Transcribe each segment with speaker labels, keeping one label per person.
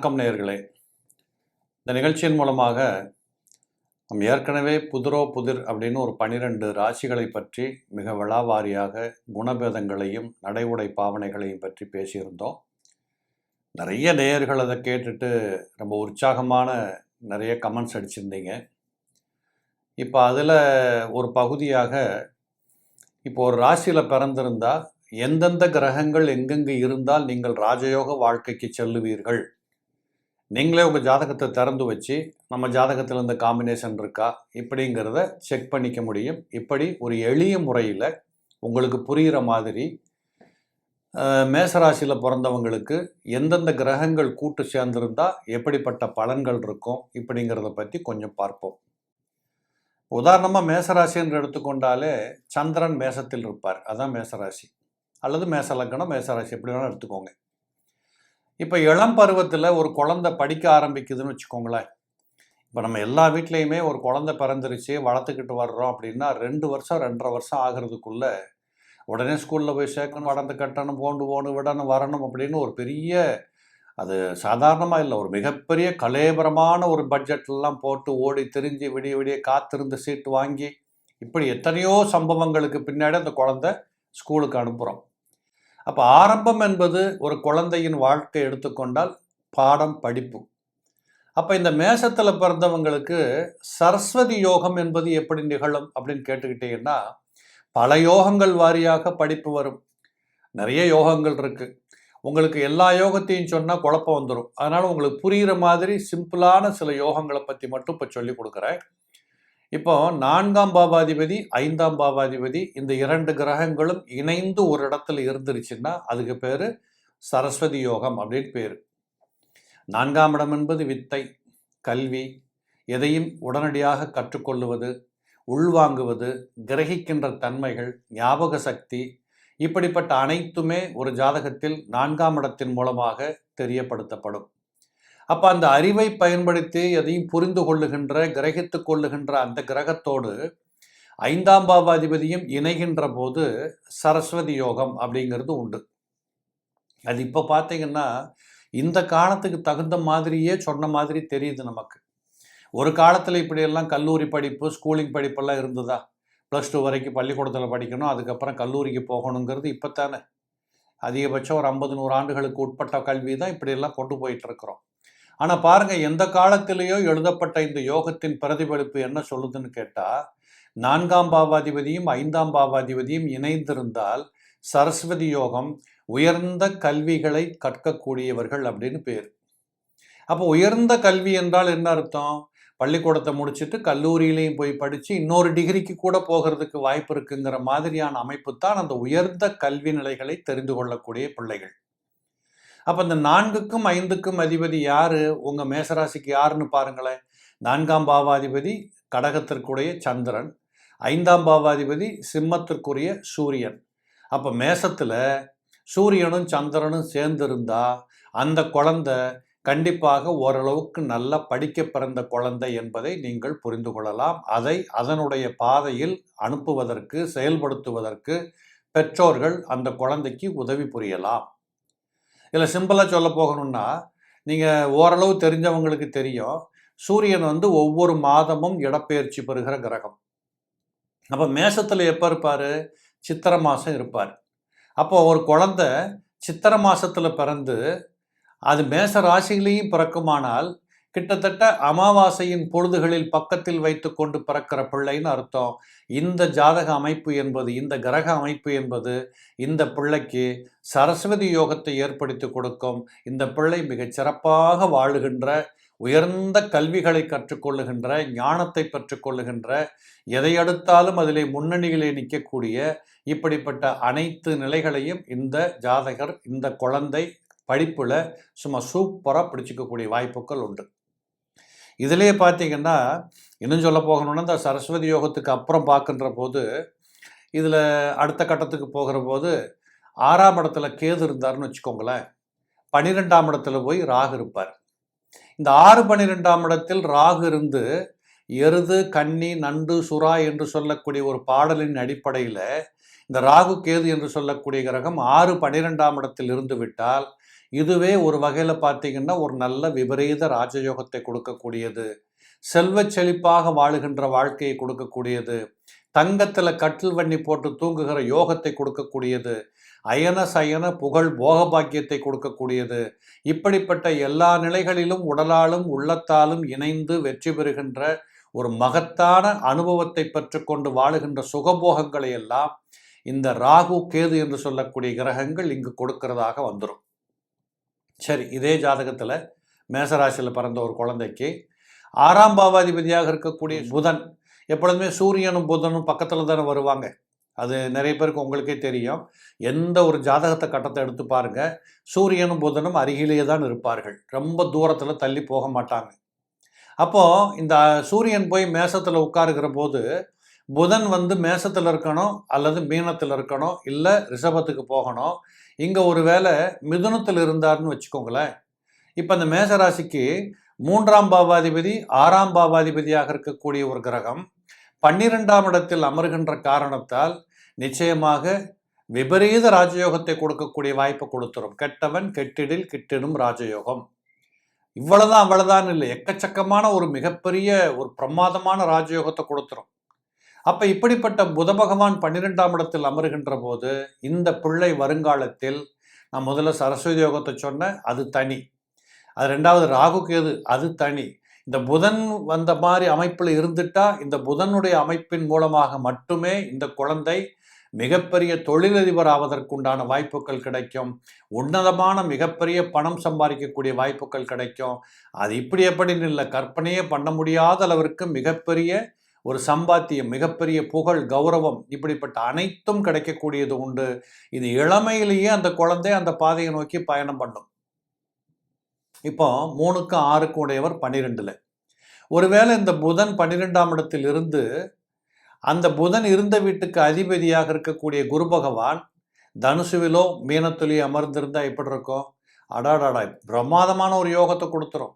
Speaker 1: வணக்கம் நேயர்களே. இந்த நிகழ்ச்சியின் மூலமாக நம் ஏற்கனவே புதிரோ புதிர் அப்படின்னு ஒரு பனிரெண்டு ராசிகளை பற்றி மிக விழாவாரியாக குணபேதங்களையும் நடை உடை பாவனைகளையும் பற்றி பேசியிருந்தோம். நிறைய நேயர்கள் அதை கேட்டுட்டு ரொம்ப உற்சாகமான நிறைய கமெண்ட்ஸ் அடிச்சிருந்தீங்க. இப்போ அதில் ஒரு பகுதியாக இப்போ ஒரு ராசியில் பிறந்திருந்தால் எந்தெந்த கிரகங்கள் எங்கெங்கு இருந்தால் நீங்கள் ராஜயோக வாழ்க்கைக்கு செல்லுவீர்கள்? நீங்களே உங்கள் ஜாதகத்தை திறந்து வச்சு நம்ம ஜாதகத்தில் இந்த காம்பினேஷன் இருக்கா? இப்படிங்கிறத செக் பண்ணிக்க முடியும். இப்படி ஒரு எளிய முறையில் உங்களுக்கு புரிகிற மாதிரி மேசராசியில் பிறந்தவங்களுக்கு எந்தெந்த கிரகங்கள் கூட்டு சேர்ந்திருந்தால் எப்படிப்பட்ட பலன்கள் இருக்கும்? இப்படிங்கிறத பற்றி கொஞ்சம் பார்ப்போம். உதாரணமாக மேசராசி என்று எடுத்துக்கொண்டாலே சந்திரன் மேசத்தில் இருப்பார். அதான் மேசராசி. அல்லது மேச மேசராசி எப்படி வேணாலும் எடுத்துக்கோங்க. இப்போ இளம் பருவத்தில் ஒரு குழந்தை படிக்க ஆரம்பிக்குதுன்னு வச்சுக்கோங்களேன். இப்போ நம்ம எல்லா வீட்லேயுமே ஒரு குழந்தை பிறந்துருச்சு வளர்த்துக்கிட்டு வர்றோம் அப்படின்னா ரெண்டு வருஷம் ரெண்டரை வருஷம் ஆகிறதுக்குள்ளே உடனே ஸ்கூலில் போய் சேர்க்கணும் வளர்ந்து கட்டணும் போண்டு போகணும் விடணும் வரணும் அப்படின்னு ஒரு பெரிய அது சாதாரணமாக இல்லை ஒரு மிகப்பெரிய கலேபரமான ஒரு பட்ஜெட்லாம் போட்டு ஓடி திரிஞ்சு விடிய விடிய காத்திருந்து சீட்டு வாங்கி இப்படி எத்தனையோ சம்பவங்களுக்கு பின்னாடி அந்த குழந்தை ஸ்கூலுக்கு அனுப்புகிறோம் அப்போ ஆரம்பம் என்பது ஒரு குழந்தையின் வாழ்க்கை எடுத்துக்கொண்டால் பாடம் படிப்பு. அப்போ இந்த மேசத்தில் பிறந்தவங்களுக்கு சரஸ்வதி யோகம் என்பது எப்படி நிகழும் அப்படின்னு கேட்டுக்கிட்டீங்கன்னா பல யோகங்கள் வாரியாக படிப்பு வரும். நிறைய யோகங்கள் இருக்குது உங்களுக்கு எல்லா யோகத்தையும் சொன்னால் குழப்பம் வந்துடும் அதனால் உங்களுக்கு புரிகிற மாதிரி சிம்பிளான சில யோகங்களை பற்றி மட்டும் இப்போ சொல்லி கொடுக்குறேன். இப்போ நான்காம் பாவாதிபதி ஐந்தாம் பாவாதிபதி இந்த இரண்டு கிரகங்களும் இணைந்து ஒரு இடத்துல இருந்துருச்சுன்னா அதுக்கு பேர் சரஸ்வதி யோகம் அப்படின்னு பேர். நான்காம் இடம் என்பது வித்தை கல்வி எதையும் உடனடியாக கற்றுக்கொள்ளுவது உள்வாங்குவது கிரகிக்கின்ற தன்மைகள் ஞாபக சக்தி இப்படிப்பட்ட அனைத்துமே ஒரு ஜாதகத்தில் நான்காம் இடத்தின் மூலமாக தெரியப்படுத்தப்படும். அப்போ அந்த அறிவை பயன்படுத்தி எதையும் புரிந்து கொள்ளுகின்ற கிரகித்து கொள்ளுகின்ற அந்த கிரகத்தோடு ஐந்தாம் பாவாதிபதியும் இணைகின்ற போது சரஸ்வதி யோகம் அப்படிங்கிறது உண்டு. அது இப்போ பார்த்தீங்கன்னா இந்த காலத்துக்கு தகுந்த மாதிரியே சொன்ன மாதிரி தெரியுது நமக்கு. ஒரு காலத்தில் இப்படியெல்லாம் கல்லூரி படிப்பு ஸ்கூலிங் படிப்பெல்லாம் இருந்ததா? ப்ளஸ் டூ வரைக்கும் பள்ளிக்கூடத்தில் படிக்கணும் அதுக்கப்புறம் கல்லூரிக்கு போகணுங்கிறது இப்போ தானே அதிகபட்சம் ஒரு ஐம்பது நூறு ஆண்டுகளுக்கு உட்பட்ட கல்வி தான் இப்படியெல்லாம் கொண்டு போயிட்டு இருக்கிறோம். ஆனால் பாருங்கள் எந்த காலத்திலேயோ எழுதப்பட்ட இந்த யோகத்தின் பிரதிபலிப்பு என்ன சொல்லுதுன்னு கேட்டால் நான்காம் பாவாதிபதியும் ஐந்தாம் பாவாதிபதியும் இணைந்திருந்தால் சரஸ்வதி யோகம் உயர்ந்த கல்விகளை கற்கக்கூடியவர்கள் அப்படின்னு பேர். அப்போ உயர்ந்த கல்வி என்றால் என்ன அர்த்தம்? பள்ளிக்கூடத்தை முடிச்சுட்டு கல்லூரியிலையும் போய் படித்து இன்னொரு டிகிரிக்கு கூட போகிறதுக்கு வாய்ப்பு இருக்குங்கிற மாதிரியான அமைப்பு தான் அந்த உயர்ந்த கல்வி நிலைகளை தெரிந்து கொள்ளக்கூடிய பிள்ளைகள். அப்போ இந்த நான்குக்கும் ஐந்துக்கும் அதிபதி யார்? உங்கள் மேசராசிக்கு யாருன்னு பாருங்களேன். நான்காம் பாவாதிபதி கடகத்திற்குடைய சந்திரன். ஐந்தாம் பாவாதிபதி சிம்மத்திற்குரிய சூரியன். அப்போ மேசத்தில் சூரியனும் சந்திரனும் சேர்ந்திருந்தா அந்த குழந்தை கண்டிப்பாக ஓரளவுக்கு நல்லா படிக்க பிறந்த குழந்தை என்பதை நீங்கள் புரிந்து கொள்ளலாம். அதை அதனுடைய பாதையில் அனுப்புவதற்கு செயல்படுத்துவதற்கு பெற்றோர்கள் அந்த குழந்தைக்கு உதவி புரியலாம். இதில் சிம்பிளாக சொல்ல போகணும்னா நீங்கள் ஓரளவு தெரிஞ்சவங்களுக்கு தெரியும் சூரியன் வந்து ஒவ்வொரு மாதமும் இடப்பெயர்ச்சி பெறுகிற கிரகம். அப்போ மேசத்தில் எப்போ இருப்பார்? சித்திரை மாதம் இருப்பார். அப்போ ஒரு குழந்தை சித்திரை மாதத்தில் பிறந்து அது மேச ராசியிலையும் பிறக்குமானால் கிட்டத்தட்ட அமாவாசையின் பொழுதுகளில் பக்கத்தில் வைத்துக்கொண்டு பிறக்கிற பிள்ளைன்னு அர்த்தம். இந்த ஜாதக அமைப்பு என்பது இந்த கிரக அமைப்பு என்பது இந்த பிள்ளைக்கு சரஸ்வதி யோகத்தை ஏற்படுத்தி கொடுக்கும். இந்த பிள்ளை மிகச் சிறப்பாக வாழுகின்ற உயர்ந்த கல்விகளை கற்றுக்கொள்ளுகின்ற ஞானத்தை பெற்றுக்கொள்ளுகின்ற எதை அடுத்தாலும் அதிலே முன்னணியிலே நிற்கக்கூடிய இப்படிப்பட்ட அனைத்து நிலைகளையும் இந்த ஜாதகர் இந்த குழந்தை படிப்பில் சும்மா சூப்பராக பிடிச்சிக்கக்கூடிய வாய்ப்புகள் உண்டு. இதிலே பார்த்தீங்கன்னா இன்னும் சொல்ல போகணும்னா இந்த சரஸ்வதி யோகத்துக்கு அப்புறம் பார்க்குன்ற போது இதில் அடுத்த கட்டத்துக்கு போகிற போது ஆறாம் இடத்துல கேது இருந்தாருன்னு வச்சுக்கோங்களேன். பன்னிரெண்டாம் இடத்துல போய் ராகு இருப்பார். இந்த ஆறு பன்னிரெண்டாம் இடத்தில் ராகு இருந்து எருது கன்னி நண்டு சுறா என்று சொல்லக்கூடிய ஒரு பாடலின் அடிப்படையில் இந்த ராகு கேது என்று சொல்லக்கூடிய கிரகம் ஆறு பன்னிரெண்டாம் இடத்தில் இருந்து விட்டால் இதுவே ஒரு வகையில் பார்த்தீங்கன்னா ஒரு நல்ல விபரீத ராஜயோகத்தை கொடுக்கக்கூடியது. செல்வச் செழிப்பாக வாழுகின்ற வாழ்க்கையை கொடுக்கக்கூடியது. தங்கத்தில் கட்டில் வண்ணி போட்டு தூங்குகிற யோகத்தை கொடுக்கக்கூடியது. அயன சயன புகழ் போக பாக்கியத்தை கொடுக்கக்கூடியது. இப்படிப்பட்ட எல்லா நிலைகளிலும் உடலாலும் உள்ளத்தாலும் இணைந்து வெற்றி பெறுகின்ற ஒரு மகத்தான அனுபவத்தை பெற்றுக்கொண்டு வாழுகின்ற சுகபோகங்களை எல்லாம் இந்த ராகு கேது என்று சொல்லக்கூடிய கிரகங்கள் இங்கு கொடுக்கிறதாக வந்துடும் சரி இதே ஜாதகத்தில் மேசராசியில் பிறந்த ஒரு குழந்தைக்கு ஆறாம் பாவாதிபதியாக இருக்கக்கூடிய புதன் எப்பொழுதுமே சூரியனும் புதனும் பக்கத்தில் தானே வருவாங்க. அது நிறைய பேருக்கு உங்களுக்கே தெரியும். எந்த ஒரு ஜாதகத்தை கட்டத்தை எடுத்து பாருங்கள் சூரியனும் புதனும் அருகிலேயே தான் இருப்பார்கள். ரொம்ப தூரத்தில் தள்ளி போக மாட்டாங்க. அப்போது இந்த சூரியன் போய் மேசத்தில் உட்காருகிற போது புதன் வந்து மேசத்தில் இருக்கணும் அல்லது மீனத்தில் இருக்கணும் இல்லை ரிஷபத்துக்கு போகணும். இங்கே ஒரு வேளை மிதுனத்தில் இருந்தார்னு வச்சுக்கோங்களேன். இப்போ இந்த மேசராசிக்கு மூன்றாம் பாவாதிபதி ஆறாம் பாவாதிபதியாக இருக்கக்கூடிய ஒரு கிரகம் பன்னிரெண்டாம் இடத்தில் அமர்கின்ற காரணத்தால் நிச்சயமாக விபரீத ராஜயோகத்தை கொடுக்கக்கூடிய வாய்ப்பை கொடுத்துரும். கெட்டவன் கெட்டிடில் கிட்டிடும் ராஜயோகம். இவ்வளவுதான் அவ்வளவுதான் இல்லை எக்கச்சக்கமான ஒரு மிகப்பெரிய ஒரு பிரமாதமான ராஜயோகத்தை கொடுத்துரும். அப்ப இப்படிப்பட்ட புத பகவான் பன்னிரெண்டாம் இடத்தில் அமருகின்ற போது இந்த பிள்ளை வருங்காலத்தில் நான் முதல்ல சரஸ்வதி யோகத்தை சொன்னேன் அது தனி. அது ரெண்டாவது ராகு கேது அது தனி. இந்த புதன் வந்த மாதிரி அமைப்பில் இருந்துட்டா இந்த புதனுடைய அமைப்பின் மூலமாக மட்டுமே இந்த குழந்தை மிகப்பெரிய தொழிலதிபர் ஆவதற்குண்டான வாய்ப்புகள் கிடைக்கும். உன்னதமான மிகப்பெரிய பணம் சம்பாதிக்கக்கூடிய வாய்ப்புகள் கிடைக்கும். அது இப்படி எப்படின்னு இல்லை கற்பனையே பண்ண முடியாத அளவிற்கு மிகப்பெரிய ஒரு சம்பாத்தியம் மிகப்பெரிய புகழ் கௌரவம் இப்படிப்பட்ட அனைத்தும் கிடைக்கக்கூடியது உண்டு. இது இளமையிலேயே அந்த குழந்தை அந்த பாதையை நோக்கி பயணம் பண்ணும். இப்போ மூணுக்கு ஆறுக்கு உடையவர் பன்னிரெண்டுல. ஒருவேளை இந்த புதன் பன்னிரெண்டாம் இடத்தில் இருந்து அந்த புதன் இருந்த வீட்டுக்கு அதிபதியாக இருக்கக்கூடிய குரு பகவான் தனுசுவிலோ மீனத்துலேயோ அமர்ந்திருந்தா எப்படி இருக்கும்? அடாடாடா பிரமாதமான ஒரு யோகத்தை கொடுத்துரும்.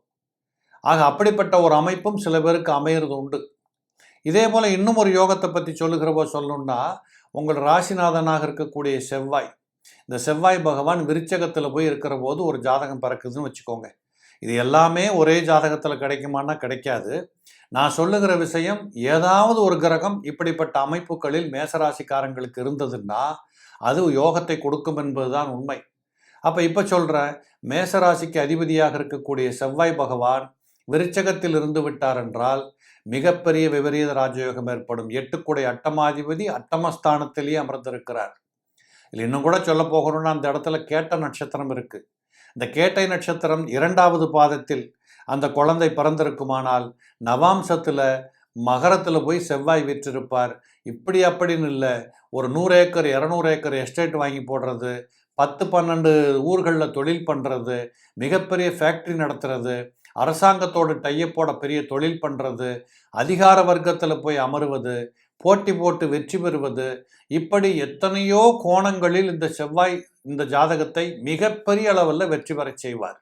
Speaker 1: ஆக அப்படிப்பட்ட ஒரு அமைப்பும் சில பேருக்கு அமையிறது உண்டு. இதே போல் இன்னும் ஒரு யோகத்தை பற்றி சொல்லுகிறப்போ சொல்லணும்னா உங்கள் ராசிநாதனாக இருக்கக்கூடிய செவ்வாய். இந்த செவ்வாய் பகவான் விருச்சகத்தில் போய் இருக்கிற போது ஒரு ஜாதகம் பிறக்குதுன்னு வச்சுக்கோங்க. இது எல்லாமே ஒரே ஜாதகத்தில் கிடைக்குமான்னா கிடைக்காது. நான் சொல்லுகிற விஷயம் ஏதாவது ஒரு கிரகம் இப்படிப்பட்ட அமைப்புகளில் மேசராசிக்காரங்களுக்கு இருந்ததுன்னா அது யோகத்தை கொடுக்கும் என்பதுதான் உண்மை. அப்போ இப்போ சொல்கிறேன் மேசராசிக்கு அதிபதியாக இருக்கக்கூடிய செவ்வாய் பகவான் விருச்சகத்தில் இருந்து விட்டார் என்றால் மிகப்பெரிய விபரீத ராஜயோகம் ஏற்படும். எட்டுக்குடை அட்டமாதிபதி அட்டமஸ்தானத்திலேயே அமர்ந்திருக்கிறார். இல்லை இன்னும் கூட சொல்ல போகணும்னா அந்த இடத்துல கேட்ட நட்சத்திரம் இருக்குது இந்த கேட்டை நட்சத்திரம் இரண்டாவது பாதத்தில் அந்த குழந்தை பிறந்திருக்குமானால் நவாம்சத்தில் மகரத்தில் போய் செவ்வாய் விற்றிருப்பார். இப்படி அப்படின்னு இல்லை. ஒரு நூறு ஏக்கர் இரநூறு ஏக்கர் எஸ்டேட் வாங்கி போடுறது பத்து பன்னெண்டு ஊர்களில் தொழில் பண்ணுறது மிகப்பெரிய ஃபேக்ட்ரி நடத்துறது அரசாங்கத்தோட டையப்போட பெரிய தொழில் பண்ணுறது அதிகார வர்க்கத்தில் போய் அமருவது போட்டி போட்டு வெற்றி பெறுவது இப்படி எத்தனையோ கோணங்களில் இந்த செவ்வாய் இந்த ஜாதகத்தை மிகப்பெரிய அளவில் வெற்றி பெறச் செய்வார்.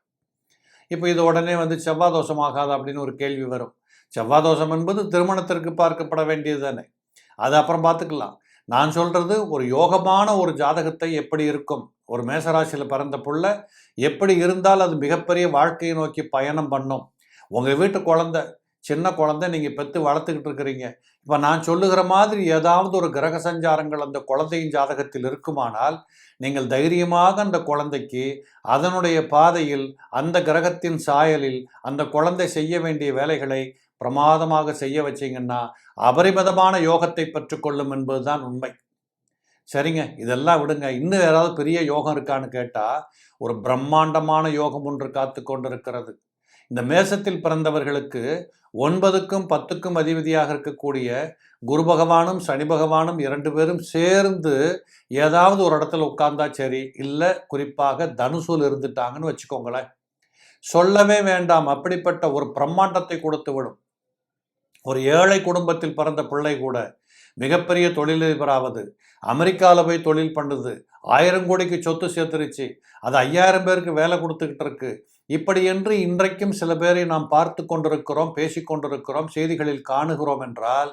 Speaker 1: இப்போ இது உடனே வந்து செவ்வாய் தோஷமாகாது அப்படின்னு ஒரு கேள்வி வரும். செவ்வாய் தோஷம் என்பது திருமணத்திற்கு பார்க்கப்பட வேண்டியது தானே. அது அப்புறம் பார்த்துக்கலாம். நான் சொல்கிறது ஒரு யோகமான ஒரு ஜாதகத்தை எப்படி இருக்கும்? ஒரு மேசராசியில் பிறந்த புள்ள எப்படி இருந்தால் அது மிகப்பெரிய வாழ்க்கையை நோக்கி பயணம் பண்ணும்? உங்கள் வீட்டு குழந்தை சின்ன குழந்தை நீங்கள் பெற்று வளர்த்துக்கிட்டு இருக்கிறீங்க. இப்போ நான் சொல்லுகிற மாதிரி ஏதாவது ஒரு கிரக சஞ்சாரங்கள் அந்த குழந்தையின் ஜாதகத்தில் இருக்குமானால் நீங்கள் தைரியமாக அந்த குழந்தைக்கு அதனுடைய பாதையில் அந்த கிரகத்தின் சாயலில் அந்த குழந்தை செய்ய வேண்டிய வேலைகளை பிரமாதமாக செய்ய வச்சிங்கன்னா அபரிமிதமான யோகத்தை பெற்றுக்கொள்ளும் என்பதுதான் உண்மை. சரிங்க இதெல்லாம் விடுங்க. இன்னும் ஏதாவது பெரிய யோகம் இருக்கான்னு கேட்டால் ஒரு பிரம்மாண்டமான யோகம் ஒன்று காத்து கொண்டிருக்கிறது. இந்த மேசத்தில் பிறந்தவர்களுக்கு ஒன்பதுக்கும் பத்துக்கும் அதிபதியாக இருக்கக்கூடிய குரு பகவானும் சனி பகவானும் இரண்டு பேரும் சேர்ந்து ஏதாவது ஒரு இடத்துல உட்கார்ந்தா சரி இல்லை குறிப்பாக தனுசூல் இருந்துட்டாங்கன்னு வச்சுக்கோங்களேன். சொல்லவே வேண்டாம். அப்படிப்பட்ட ஒரு பிரம்மாண்டத்தை கொடுத்து விடும். ஒரு ஏழை குடும்பத்தில் பிறந்த பிள்ளை கூட மிகப்பெரிய தொழிலதிபராவது அமெரிக்காவில் போய் தொழில் பண்ணுது ஆயிரம் கோடிக்கு சொத்து சேர்த்துருச்சு அது ஐயாயிரம் பேருக்கு வேலை கொடுத்துக்கிட்டு இருக்கு. இப்படி என்று இன்றைக்கும் சில பேரை நாம் பார்த்து கொண்டிருக்கிறோம் பேசிக்கொண்டிருக்கிறோம் செய்திகளில் காணுகிறோம் என்றால்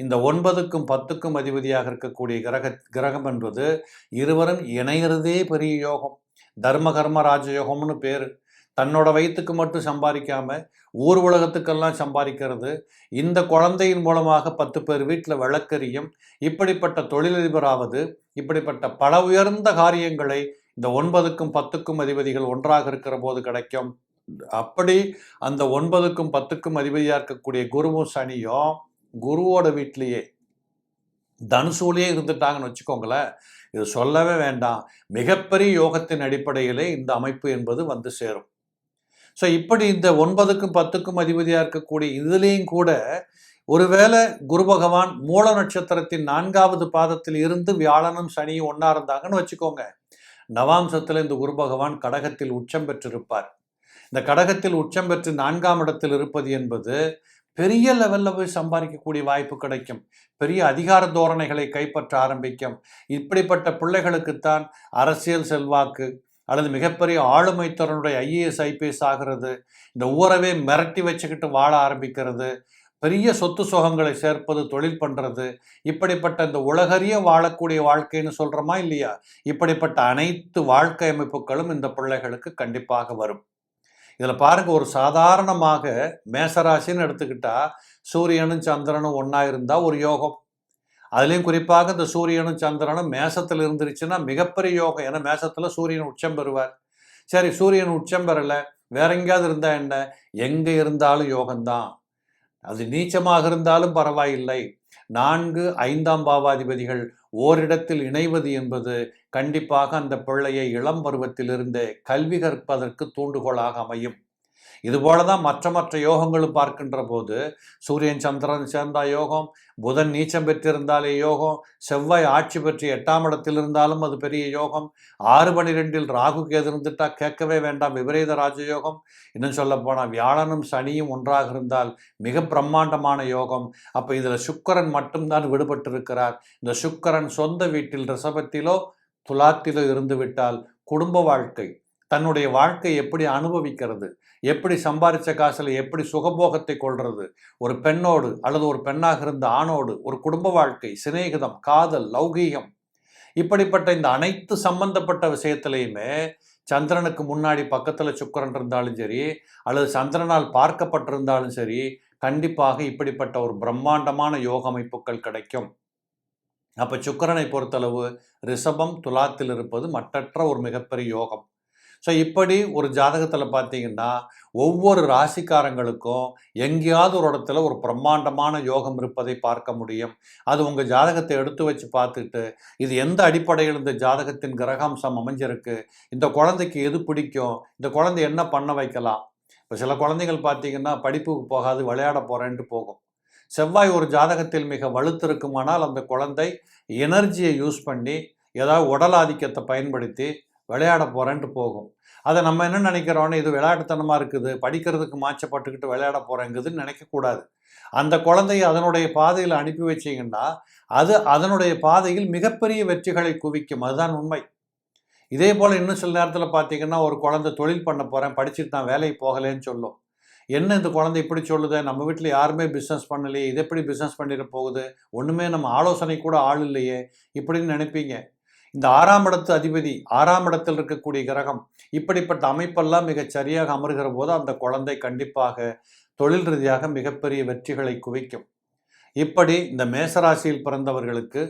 Speaker 1: இந்த ஒன்பதுக்கும் பத்துக்கும் அதிபதியாக இருக்கக்கூடிய கிரக கிரகம் என்பது இருவரும் இணைகிறதே பெரிய யோகம். தர்ம கர்ம ராஜயோகம்னு பேர். தன்னோட வயிற்றுக்கு மட்டும் சம்பாதிக்காம ஊர் உலகத்துக்கெல்லாம் சம்பாதிக்கிறது இந்த குழந்தையின் மூலமாக பத்து பேர் வீட்டில் விளக்கரியும் இப்படிப்பட்ட தொழிலதிபராவது இப்படிப்பட்ட பல உயர்ந்த காரியங்களை இந்த ஒன்பதுக்கும் பத்துக்கும் அதிபதிகள் ஒன்றாக இருக்கிற போது கிடைக்கும். அப்படி அந்த ஒன்பதுக்கும் பத்துக்கும் அதிபதியாக இருக்கக்கூடிய குருவும் சனியும் குருவோட வீட்லேயே தனுசூலேயே இருந்துட்டாங்கன்னு வச்சுக்கோங்களேன். இது சொல்லவே வேண்டாம். மிகப்பெரிய யோகத்தின் அடிப்படையிலே இந்த அமைப்பு என்பது வந்து சேரும். ஸோ இப்படி இந்த ஒன்பதுக்கும் பத்துக்கும் அதிபதியாக இருக்கக்கூடிய இதுலேயும் கூட ஒருவேளை குரு பகவான் மூல நட்சத்திரத்தின் நான்காவது பாதத்தில் இருந்து வியாழனும் சனியும் ஒன்றா இருந்தாங்கன்னு வச்சுக்கோங்க. நவாம்சத்தில் இந்த குரு பகவான் கடகத்தில் உச்சம் பெற்றிருப்பார். இந்த கடகத்தில் உச்சம் பெற்று நான்காம் இடத்தில் இருப்பது என்பது பெரிய லெவலில் போய் சம்பாதிக்கக்கூடிய வாய்ப்பு கிடைக்கும். பெரிய அதிகார தோரணைகளை கைப்பற்ற ஆரம்பிக்கும். இப்படிப்பட்ட பிள்ளைகளுக்குத்தான் அரசியல் செல்வாக்கு அல்லது மிகப்பெரிய ஆளுமை திறனுடைய ஐஏஎஸ் ஐபிஎஸ் ஆகிறது இந்த ஊரவே மிரட்டி வச்சுக்கிட்டு வாழ ஆரம்பிக்கிறது பெரிய சொத்து சுகங்களை சேர்ப்பது தொழில் பண்ணுறது இப்படிப்பட்ட இந்த உலகறிய வாழக்கூடிய வாழ்க்கைன்னு சொல்கிறோமா இல்லையா? இப்படிப்பட்ட அனைத்து வாழ்க்கை அமைப்புகளும் இந்த பிள்ளைகளுக்கு கண்டிப்பாக வரும். இதில் பாருங்க ஒரு சாதாரணமாக மேசராசின்னு எடுத்துக்கிட்டா சூரியனும் சந்திரனும் ஒன்றா இருந்தால் ஒரு யோகம் அதுலேயும் குறிப்பாக இந்த சூரியனும் சந்திரனும் மேசத்தில் இருந்துருச்சுன்னா மிகப்பெரிய யோகம். ஏன்னா மேசத்தில் சூரியன் உச்சம் பெறுவார். சரி சூரியன் உச்சம் பெறலை. வேற எங்கேயாவது இருந்தால் என்ன? எங்கே இருந்தாலும் யோகம்தான். அது நீச்சமாக இருந்தாலும் பரவாயில்லை. நான்கு ஐந்தாம் பாவாதிபதிகள் ஓரிடத்தில் இணைவது என்பது கண்டிப்பாக அந்த பிள்ளையை இளம் பருவத்திலிருந்தே கல்வி கற்பதற்கு தூண்டுகோலாக அமையும். இதுபோல தான் மற்ற மற்ற யோகங்களும் பார்க்கின்ற போது சூரியன் சந்திரன் சேர்ந்தா யோகம் புதன் நீச்சம் பெற்றிருந்தாலே யோகம் செவ்வாய் ஆட்சி பெற்று எட்டாம் இடத்தில் இருந்தாலும் அது பெரிய யோகம் ஆறு பனிரெண்டில் ராகு கேது இருந்துட்டா கேட்கவே வேண்டாம் விபரீத ராஜயோகம். இன்னும் சொல்ல போனால் வியாழனும் சனியும் ஒன்றாக இருந்தால் மிக பிரம்மாண்டமான யோகம். அப்போ இதில் சுக்கரன் மட்டும்தான் விடுபட்டிருக்கிறார். இந்த சுக்கரன் சொந்த வீட்டில் ரிசபத்திலோ துலாத்திலோ இருந்து விட்டால் குடும்ப வாழ்க்கை தன்னுடைய வாழ்க்கை எப்படி அனுபவிக்கிறது? எப்படி சம்பாதிச்ச காசில் எப்படி சுகபோகத்தை கொள்வது ஒரு பெண்ணோடு அல்லது ஒரு பெண்ணாக இருந்த ஆணோடு ஒரு குடும்ப வாழ்க்கை சிநேகிதம் காதல் லௌகீகம் இப்படிப்பட்ட இந்த அனைத்து சம்பந்தப்பட்ட விஷயத்திலையுமே சந்திரனுக்கு முன்னாடி பக்கத்தில் சுக்கரன் இருந்தாலும் சரி அல்லது சந்திரனால் பார்க்கப்பட்டிருந்தாலும் சரி கண்டிப்பாக இப்படிப்பட்ட ஒரு பிரம்மாண்டமான யோக அமைப்புகள் கிடைக்கும். அப்போ சுக்கரனை பொறுத்தளவு ரிஷபம் துலாத்தில் இருப்பது மற்றற்ற ஒரு மிகப்பெரிய யோகம். ஸோ இப்படி ஒரு ஜாதகத்தில் பார்த்தீங்கன்னா ஒவ்வொரு ராசிக்காரங்களுக்கும் எங்கேயாவது ஒரு இடத்துல ஒரு பிரம்மாண்டமான யோகம் இருப்பதை பார்க்க முடியும். அது உங்கள் ஜாதகத்தை எடுத்து வச்சு பார்த்துட்டு இது எந்த அடிப்படையில் இந்த ஜாதகத்தின் கிரகாம்சம் அமைஞ்சிருக்கு இந்த குழந்தைக்கு எது பிடிக்கும் இந்த குழந்தை என்ன பண்ண வைக்கலாம்? இப்போ சில குழந்தைகள் பார்த்தீங்கன்னா படிப்புக்கு போகாது விளையாட போகிறேன்ட்டு போகும். செவ்வாய் ஒரு ஜாதகத்தில் மிக வலுத்திருக்குமானால் அந்த குழந்தை எனர்ஜியை யூஸ் பண்ணி ஏதாவது உடல் ஆதிக்கத்தை பயன்படுத்தி விளையாட போகிறேன்ட்டு போகும். அதை நம்ம என்ன நினைக்கிறோன்னு இது விளையாட்டுத்தனமாக இருக்குது படிக்கிறதுக்கு மாச்சப்பட்டுக்கிட்டு விளையாட போகிறேங்குதுன்னு நினைக்கக்கூடாது. அந்த குழந்தையை அதனுடைய பாதையில் அனுப்பி வச்சிங்கன்னா அது அதனுடைய பாதையில் மிகப்பெரிய வெற்றிகளை குவிக்கும். அதுதான் உண்மை. இதே போல் இன்னும் சில நேரத்தில் பார்த்தீங்கன்னா ஒரு குழந்தை தொழில் பண்ண போகிறேன் படிச்சுட்டு நான் வேலைக்கு போகலேன்னு சொல்லும். என்ன இந்த குழந்தை இப்படி சொல்லுது? நம்ம வீட்டில் யாருமே பிஸ்னஸ் பண்ணலையே இது எப்படி பிஸ்னஸ் பண்ணிட போகுது? ஒன்றுமே நம்ம ஆலோசனை கூட ஆள் இல்லையே இப்படின்னு நினைப்பீங்க. இந்த ஆறாம் இடத்து அதிபதி ஆறாம் இடத்தில் இருக்கக்கூடிய கிரகம் இப்படிப்பட்ட அமைப்பெல்லாம் மிகச் சரியாக அமர்கிற போது அந்த குழந்தை கண்டிப்பாக தொழில் ரீதியாக மிகப்பெரிய வெற்றிகளை குவிக்கும். இப்படி இந்த மேசராசியில் பிறந்தவர்களுக்கு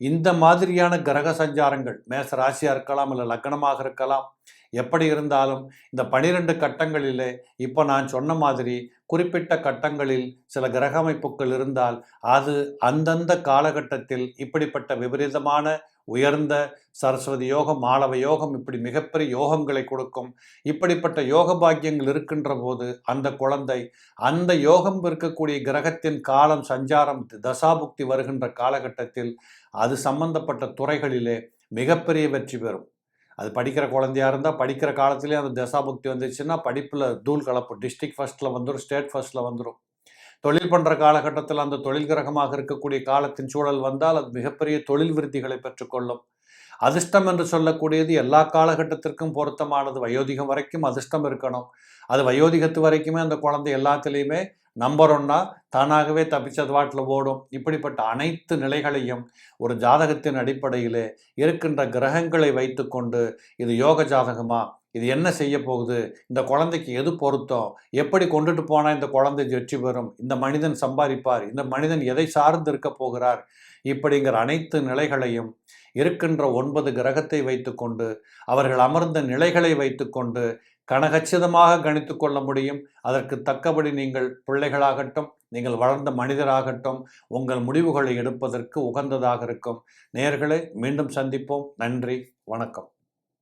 Speaker 1: இந்த மாதிரியான கிரக சஞ்சாரங்கள் மேச ராசியாக இருக்கலாம் இல்லை லக்னமாக இருக்கலாம் எப்படி இருந்தாலும் இந்த பனிரெண்டு கட்டங்களிலே இப்போ நான் சொன்ன மாதிரி குறிப்பிட்ட கட்டங்களில் சில கிரக அமைப்புகள் இருந்தால் அது அந்தந்த காலகட்டத்தில் இப்படிப்பட்ட விபரீதமான உயர்ந்த சரஸ்வதி யோகம் மாளவ யோகம் இப்படி மிகப்பெரிய யோகங்களை கொடுக்கும் இப்படிப்பட்ட யோக பாக்கியங்கள் இருக்கின்ற போது அந்த குழந்தை அந்த யோகம் இருக்கக்கூடிய கிரகத்தின் காலம் சஞ்சாரம் தசாபுக்தி வருகின்ற காலகட்டத்தில் அது சம்பந்தப்பட்ட துறைகளிலே மிகப்பெரிய வெற்றி பெறும். அது படிக்கிற குழந்தையா இருந்தால் படிக்கிற காலத்துலேயே அந்த தசாபுக்தி வந்துச்சுன்னா படிப்பில் தூள் கலப்பு. டிஸ்ட்ரிக்ட் ஃபஸ்ட்டில் வந்துடும் ஸ்டேட் ஃபஸ்ட்டில் வந்துடும் தொழில் பண்ணுற காலகட்டத்தில் அந்த தொழில் கிரகமாக இருக்கக்கூடிய காலத்தின் சூழல் வந்தால் அது மிகப்பெரிய தொழில் விருத்திகளை பெற்றுக்கொள்ளும். அதிர்ஷ்டம் என்று சொல்லக்கூடியது எல்லா காலகட்டத்திற்கும் பொருத்தமானது. வயோதிகம் வரைக்கும் அதிர்ஷ்டம் இருக்கணும். அது வயோதிகத்து வரைக்குமே அந்த குழந்தை எல்லாத்துலேயுமே நம்பர் தானாகவே தப்பிச்சது வாட்டில் ஓடும். இப்படிப்பட்ட அனைத்து நிலைகளையும் ஒரு ஜாதகத்தின் அடிப்படையிலே இருக்கின்ற கிரகங்களை வைத்துக்கொண்டு இது யோக ஜாதகமா இது என்ன செய்ய போகுது இந்த குழந்தைக்கு எது பொருத்தம் எப்படி கொண்டுட்டு போனால் இந்த குழந்தை வெற்றி பெறும் இந்த மனிதன் சம்பாதிப்பார் இந்த மனிதன் எதை சார்ந்து இருக்க போகிறார் இப்படிங்கிற அனைத்து நிலைகளையும் இருக்கின்ற ஒன்பது கிரகத்தை வைத்துக்கொண்டு அவர்கள் அமர்ந்த நிலைகளை வைத்துக்கொண்டு கனகச்சிதமாக கணித்து கொள்ள முடியும். அதற்கு தக்கபடி நீங்கள் பிள்ளைகளாகட்டும் நீங்கள் வளர்ந்த மனிதராகட்டும் உங்கள் முடிவுகளை எடுப்பதற்கு உகந்ததாக இருக்கும். நேர்களை மீண்டும் சந்திப்போம். நன்றி வணக்கம்.